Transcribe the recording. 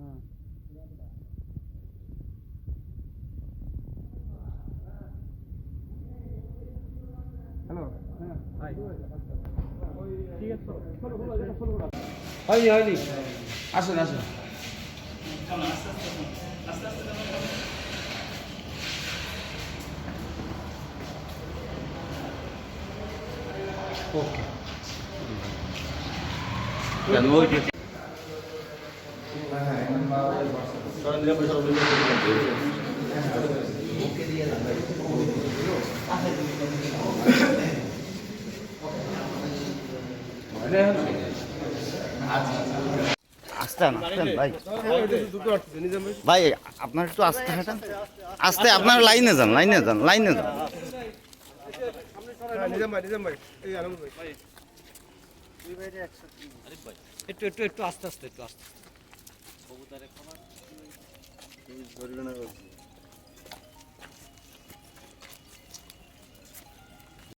Hai. Hai. Hai. Asun, asun. Oke. Dan mau ah, আন, আস্তে আন, ভাই। ভাই আপনার একটু আস্তে হাঁটান। আস্তে আপনার লাইনে যান লাইনে যান লাইনে যান। একটু একটু একটু আস্তে আস্তে একটু আস্তে। কবুতারে খাবার ধরবে না বলছি।